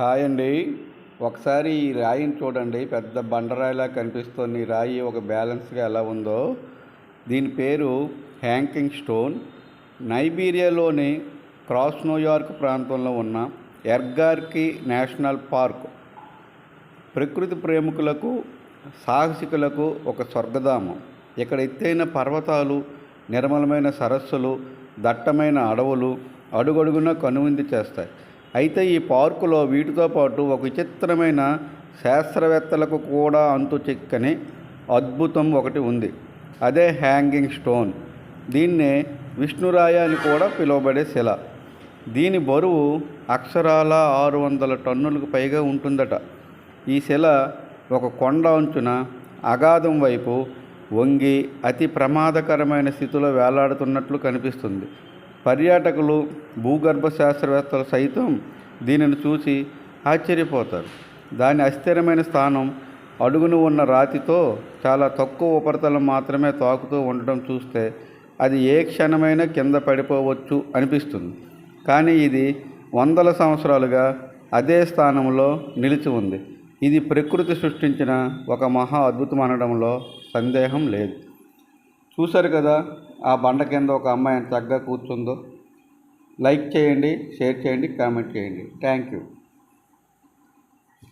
Hi అండి. ఒకసారి ఈ రాయిని చూడండి. పెద్ద బండరాయిలా కనిపిస్తుంది. ఈ రాయి ఒక బ్యాలెన్స్గా ఎలా ఉందో. దీని పేరు హ్యాంకింగ్ స్టోన్. నైబీరియాలోని క్రాస్ న్యూయార్క్ ప్రాంతంలో ఉన్న ఎర్గార్కి నేషనల్ పార్క్. ప్రకృతి ప్రేమికులకు సాహసికులకు ఒక స్వర్గధామం. ఇక్కడ ఎత్తైన పర్వతాలు నిర్మలమైన సరస్సులు దట్టమైన అడవులు అడుగడుగున కనువిందు చేస్తాయి. అయితే ఈ పార్కులో వీటితో పాటు ఒక విచిత్రమైన శాస్త్రవేత్తలకు కూడా అంతు చిక్కని అద్భుతం ఒకటి ఉంది. అదే హ్యాంగింగ్ స్టోన్. దీన్నే విష్ణురాయ అని కూడా పిలువబడే శిల. దీని బరువు అక్షరాల ఆరు వందల టన్నులకు పైగా ఉంటుందట. ఈ శిల ఒక కొండ అంచున అగాధం వైపు వంగి అతి ప్రమాదకరమైన స్థితిలో వేలాడుతున్నట్లు కనిపిస్తుంది. పర్యాటకులు భూగర్భ శాస్త్రవేత్తలు సైతం దీనిని చూసి ఆశ్చర్యపోతారు. దాని అస్థిరమైన స్థానం అడుగున ఉన్న రాతితో చాలా తక్కువ ఉపరితలం మాత్రమే తాకుతూ ఉండటం చూస్తే అది ఏ క్షణమైనా కింద పడిపోవచ్చు అనిపిస్తుంది. కానీ ఇది వందల సంవత్సరాలుగా అదే స్థానంలో నిలిచి ఉంది. ఇది ప్రకృతి సృష్టించిన ఒక మహా అద్భుతం అనడంలో సందేహం లేదు. చూశారు కదా ఆ బండ కింద ఒక అమ్మాయి చక్కగా కూర్చుందో. లైక్ చేయండి షేర్ చేయండి కామెంట్ చేయండి. Thank you.